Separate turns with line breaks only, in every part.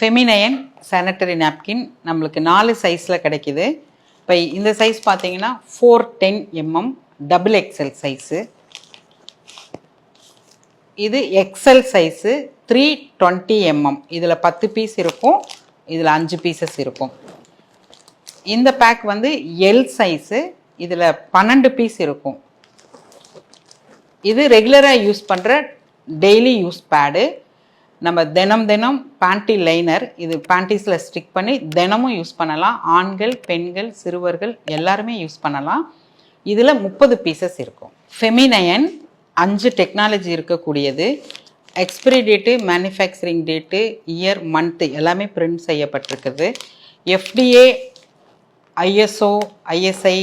ஃபெமினயன் sanitary napkin நம்மளுக்கு நாலு சைஸில் கிடைக்கிது. இப்போ இந்த சைஸ் பார்த்தீங்கன்னா four ten MM double XL size இது XL size three twenty MM இதில் பத்து பீஸ் இருக்கும் இதில் அஞ்சு பீசஸ் இருக்கும். இந்த பேக் வந்து எல் சைஸு இதில் பன்னெண்டு பீஸ் இருக்கும். இது ரெகுலராக யூஸ் பண்ணுற டெய்லி யூஸ் பேடு நம்ம தினம் தினம் பேண்டி லைனர் இது பேண்டிஸில் ஸ்டிக் பண்ணி தினமும் யூஸ் பண்ணலாம். ஆண்கள் பெண்கள் சிறுவர்கள் எல்லாருமே யூஸ் பண்ணலாம். இதில் முப்பது பீசஸ் இருக்கும். ஃபெமினயன் அஞ்சு டெக்னாலஜி இருக்கக்கூடியது. Expiry date manufacturing date year month எல்லாமே பிரிண்ட் செய்யப்பட்டிருக்குது. எஃப்டிஏ ஐஎஸ்ஓ ஐஎஸ்ஐ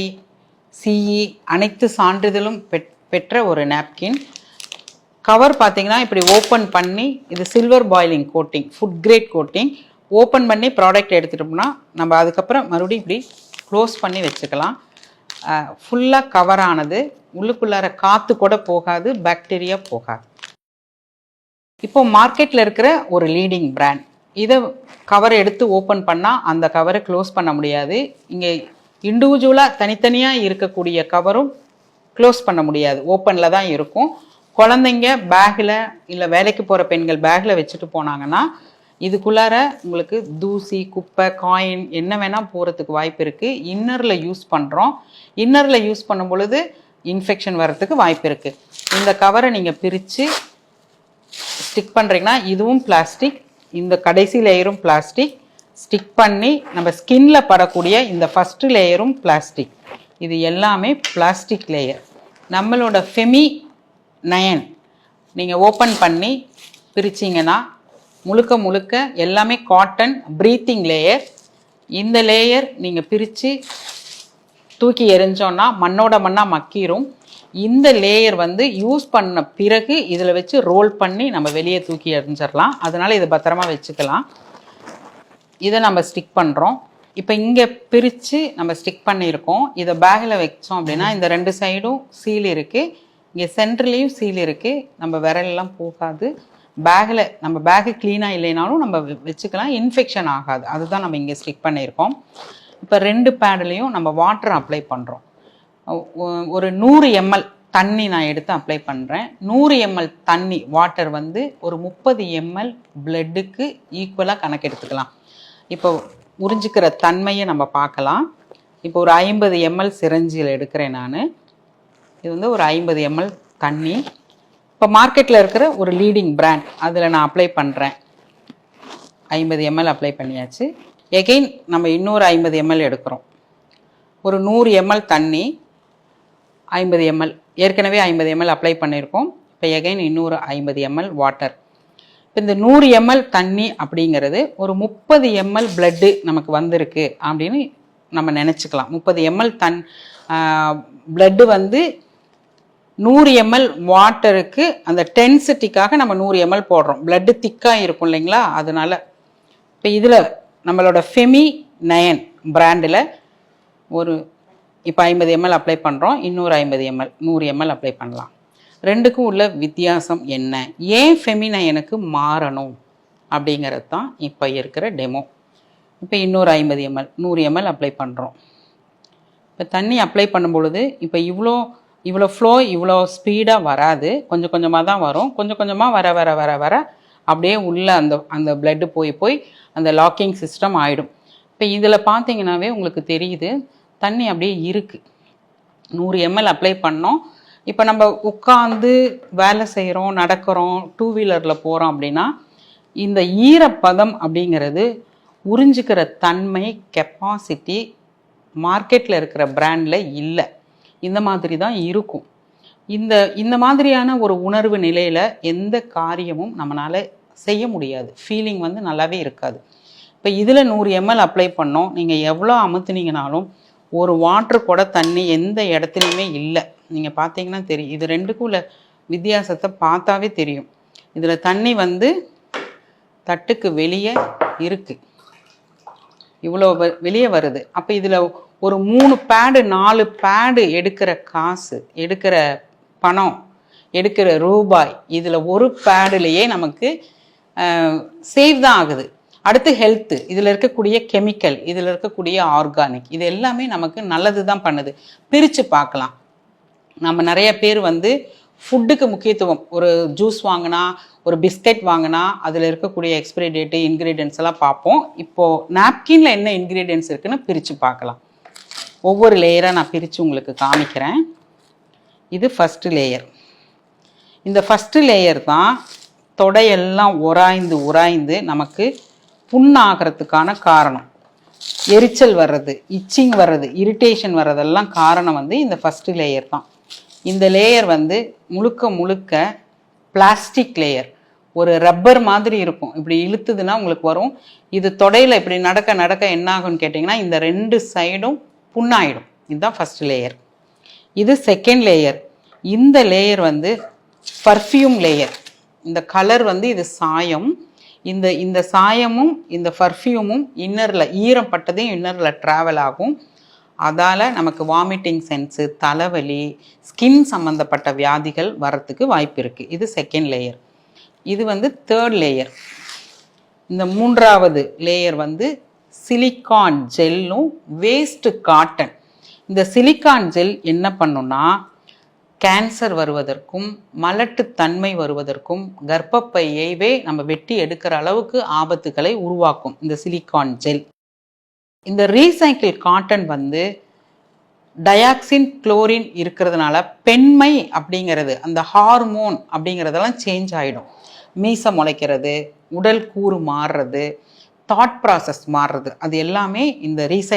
சிஇ அனைத்து சான்றிதழும் பெற் பெற்ற ஒரு நாப்கின் கவர் பார்த்தீங்கன்னா இப்படி ஓப்பன் பண்ணி இது silver boiling coating food grade coating open பண்ணி ப்ராடக்ட் எடுத்துட்டோம்னா நம்ம அதுக்கப்புறம் மறுபடியும் இப்படி க்ளோஸ் பண்ணி வச்சுக்கலாம். ஃபுல்லாக கவர் ஆனது உள்ளுக்குள்ளார காற்று கூட போகாது பாக்டீரியா போகாது. இப்போ மார்க்கெட்டில் இருக்கிற ஒரு லீடிங் பிராண்ட் இதை கவர் எடுத்து ஓப்பன் பண்ணால் அந்த கவரை க்ளோஸ் பண்ண முடியாது. இங்கே இண்டிவிஜுவலாக தனித்தனியாக இருக்கக்கூடிய கவரும் க்ளோஸ் பண்ண முடியாது. ஓப்பனில் தான் இருக்கும். குழந்தைங்க பேக்கில் இல்லை வேலைக்கு போகிற பெண்கள் பேக்கில் வச்சுட்டு போனாங்கன்னா இதுக்குள்ளார உங்களுக்கு தூசி குப்பை காயின் என்ன வேணால் போகிறதுக்கு வாய்ப்பு இருக்குது இன்னரில் யூஸ் பண்ணுறோம் இன்னரில் யூஸ் பண்ணும் பொழுது இன்ஃபெக்ஷன் வர்றதுக்கு வாய்ப்பு இருக்குது இந்த கவரை நீங்கள் பிரித்து ஸ்டிக் பண்ணுறீங்கன்னா இதுவும் பிளாஸ்டிக் இந்த கடைசி லேயரும் பிளாஸ்டிக் ஸ்டிக் பண்ணி நம்ம ஸ்கின்ல படக்கூடிய இந்த ஃபஸ்ட்டு லேயரும் பிளாஸ்டிக் இது எல்லாமே பிளாஸ்டிக் லேயர் நம்மளோட ஃபெமி நயன். நீங்கள் ஓப்பன் பண்ணி பிரிச்சிங்கன்னா முழுக்க முழுக்க எல்லாமே காட்டன் ப்ரீத்திங் லேயர் இந்த லேயர் நீங்கள் பிரித்து தூக்கி எறிஞ்சோன்னா மண்ணோட மண்ணாக மக்கிரும். இந்த லேயர் வந்து யூஸ் பண்ண பிறகு இதில் வச்சு ரோல் பண்ணி நம்ம வெளியே தூக்கி எறிஞ்சிடலாம் அதனால் இதை பத்திரமா வச்சுக்கலாம். இதை நம்ம ஸ்டிக் பண்ணுறோம் இப்போ இங்கே பிரித்து நம்ம ஸ்டிக் பண்ணியிருக்கோம். இதை பேக்கில் வச்சோம் அப்படின்னா இந்த ரெண்டு சைடும் சீல் இருக்குது இங்கே சென்டர்லேயும் சீல் இருக்குது நம்ம விரலெல்லாம் போகாது. பேக்கில் நம்ம பேக்கு க்ளீனாக இல்லைனாலும் நம்ம வச்சுக்கலாம். இன்ஃபெக்ஷன் ஆகாது. அதுதான் நம்ம இங்கே ஸ்டிக் பண்ணியிருக்கோம். இப்போ ரெண்டு பேடுலேயும் நம்ம வாட்டர் அப்ளை பண்ணுறோம் ஒரு நூறு எம்எல் தண்ணி நான் எடுத்து அப்ளை பண்ணுறேன் நூறு எம்எல் தண்ணி வாட்டர் வந்து ஒரு முப்பது எம்எல் பிளட்டுக்கு ஈக்குவலாக கணக்கு எடுத்துக்கலாம். இப்போ உறிஞ்சிக்கிற தன்மையை நம்ம பார்க்கலாம். இப்போ ஒரு ஐம்பது எம்எல் சிரஞ்சியில் எடுக்கிறேன் நான். இது வந்து ஒரு ஐம்பது எம்எல் தண்ணி. இப்போ மார்க்கெட்டில் இருக்கிற ஒரு லீடிங் பிராண்ட் அதில் நான் அப்ளை பண்ணுறேன் ஐம்பது எம்எல் அப்ளை பண்ணியாச்சு. எகெயின் நம்ம இன்னொரு ஐம்பது எம்எல் எடுக்கிறோம். ஒரு நூறு எம்எல் தண்ணி ஐம்பது எம்எல் ஏற்கனவே ஐம்பது எம்எல் அப்ளை பண்ணியிருக்கோம். இப்போ எகைன் இன்னொரு ஐம்பது எம்எல் வாட்டர் இப்போ இந்த நூறு எம்எல் தண்ணி அப்படிங்கிறது ஒரு முப்பது எம்எல் பிளட்டு நமக்கு வந்திருக்கு அப்படின்னு நம்ம நினச்சிக்கலாம். முப்பது எம்எல் தன் பிளட்டு வந்து நூறு எம்எல் வாட்டருக்கு அந்த டென்சிட்டிக்காக நம்ம நூறு எம்எல் போடுறோம். பிளட்டு திக்காக இருக்கும் இல்லைங்களா? அதனால இப்போ இதில் நம்மளோட ஃபெமி நயன் பிராண்டில் ஒரு இப்போ ஐம்பது எம்எல் அப்ளை பண்ணுறோம் இன்னொரு ஐம்பது எம்எல் நூறு எம்எல் அப்ளை பண்ணலாம். ரெண்டுக்கும் உள்ள வித்தியாசம் என்ன? ஏன் ஃபெமினயனுக்கு மாறணும்? அப்படிங்கிறது தான் இப்போ இருக்கிற டெமோ இப்போ இன்னொரு ஐம்பது எம்எல் நூறு எம்எல் அப்ளை பண்ணுறோம் இப்போ தண்ணி அப்ளை பண்ணும் பொழுது இப்போ இவ்வளோ இவ்வளோ ஃப்ளோ இவ்வளோ ஸ்பீடாக வராது. கொஞ்சம் கொஞ்சமாக தான் வரும். கொஞ்சம் கொஞ்சமாக வர வர வர வர அப்படியே உள்ளே அந்த அந்த பிளட்டு போய் போய் அந்த லாக்கிங் சிஸ்டம் ஆகிடும் இப்போ இதில் பார்த்தீங்கன்னாவே உங்களுக்கு தெரியுது தண்ணி அப்படியே இருக்குது நூறு எம்எல் அப்ளை பண்ணோம். இப்போ நம்ம உட்காந்து வேலை செய்கிறோம் நடக்கிறோம் டூ வீலரில் போகிறோம் அப்படின்னா இந்த ஈரப்பதம் அப்படிங்கிறது உறிஞ்சிக்கிற தன்மை கெப்பாசிட்டி மார்க்கெட்டில் இருக்கிற பிராண்டில் இல்லை. இந்த மாதிரி தான் இருக்கும். இந்த இந்த மாதிரியான ஒரு உணர்வு நிலையில் எந்த காரியமும் நம்மளால் செய்ய முடியாது. ஃபீலிங் வந்து நல்லாவே இருக்காது. இப்போ இதில் நூறு எம்எல் அப்ளை பண்ணோம். நீங்கள் எவ்வளோ அமுத்துனீங்கனாலும் ஒரு வாட்ரு கூட தண்ணி எந்த இடத்துலையுமே இல்லை. நீங்கள் பார்த்தீங்கன்னா தெரியும் இது ரெண்டுக்கும் உள்ள வித்தியாசத்தை பார்த்தாவே தெரியும். இதில் தண்ணி வந்து தட்டுக்கு வெளியே இருக்குது இவ்வளோ வ- வெளியே வருது. அப்போ இதில் ஒரு மூணு பேடு நாலு பேடு எடுக்கிற காசு எடுக்கிற பணம் எடுக்கிற ரூபாய் இதில் ஒரு பேடுலேயே நமக்கு சேவ் தான் ஆகுது. அடுத்து ஹெல்த்து இதில் இருக்கக்கூடிய கெமிக்கல் இதில் இருக்கக்கூடிய ஆர்கானிக் இது எல்லாமே நமக்கு நல்லது தான் பண்ணுது. பிரித்து பார்க்கலாம். நம்ம நிறைய பேர் வந்து ஃபுட்டுக்கு முக்கியத்துவம் ஒரு ஜூஸ் வாங்கினா ஒரு பிஸ்கட் வாங்கினா அதில் இருக்கக்கூடிய எக்ஸ்பிரி டேட்டு இன்க்ரீடியன்ஸ் எல்லாம் பார்ப்போம். இப்போது நாப்கினில் என்ன இன்க்ரீடியன்ஸ் இருக்குன்னு பிரித்து பார்க்கலாம். ஒவ்வொரு லேயராக நான் பிரித்து உங்களுக்கு காமிக்கிறேன். இது ஃபஸ்ட்டு லேயர் இந்த ஃபஸ்ட்டு லேயர் தான் தொடையெல்லாம் உராய்ந்து உராய்ந்து நமக்கு புண்ணாகிறதுக்கான காரணம். எரிச்சல் வர்றது இச்சிங் வர்றது இரிட்டேஷன் வர்றதெல்லாம் காரணம் வந்து இந்த ஃபஸ்ட்டு லேயர் தான். இந்த லேயர் வந்து முழுக்க முழுக்க பிளாஸ்டிக் லேயர் ஒரு ரப்பர் மாதிரி இருக்கும். இப்படி இழுத்துதுன்னா உங்களுக்கு வரும். இது தொடையில் இப்படி நடக்க நடக்க என்ன ஆகும்னு கேட்டிங்கன்னா இந்த ரெண்டு சைடும் புண்ணாயிடும். இதுதான் ஃபர்ஸ்ட் லேயர் இது செகண்ட் லேயர் இந்த லேயர் வந்து பர்ஃப்யூம் லேயர் இந்த கலர் வந்து இது சாயம். இந்த இந்த சாயமும் இந்த பர்ஃப்யூமும் இன்னரில் ஈரம் பட்டதையும் இன்னரில் ட்ராவல் ஆகும். அதால் நமக்கு வாமிட்டிங் சென்ஸு தலைவலி ஸ்கின் சம்மந்தப்பட்ட வியாதிகள் வரத்துக்கு வாய்ப்பு இருக்குது இது செகண்ட் லேயர் இது வந்து தேர்ட் லேயர் இந்த மூன்றாவது லேயர் வந்து சிலிக்கான் ஜெல்லும் வேஸ்ட்டு காட்டன் இந்த சிலிக்கான் ஜெல் என்ன பண்ணுன்னா கேன்சர் வருவதற்கும் மலட்டுத்தன்மை வருவதற்கும் கர்ப்பப்பையவே நம்ம வெட்டி எடுக்கிற அளவுக்கு ஆபத்துகளை உருவாக்கும் இந்த சிலிக்கான் ஜெல். இந்த ரீசைக்கிள் காட்டன் வந்து டயாக்சின் குளோரின் இருக்கிறதுனால பெண்மை அப்படிங்கிறது அந்த ஹார்மோன் அப்படிங்கிறதெல்லாம் சேஞ்ச் ஆகிடும் மீசம் முளைக்கிறது உடல் கூறு மாறுறது தாட் ப்ராசஸ் மாறுறது. அது எல்லாமே இந்த ரீசை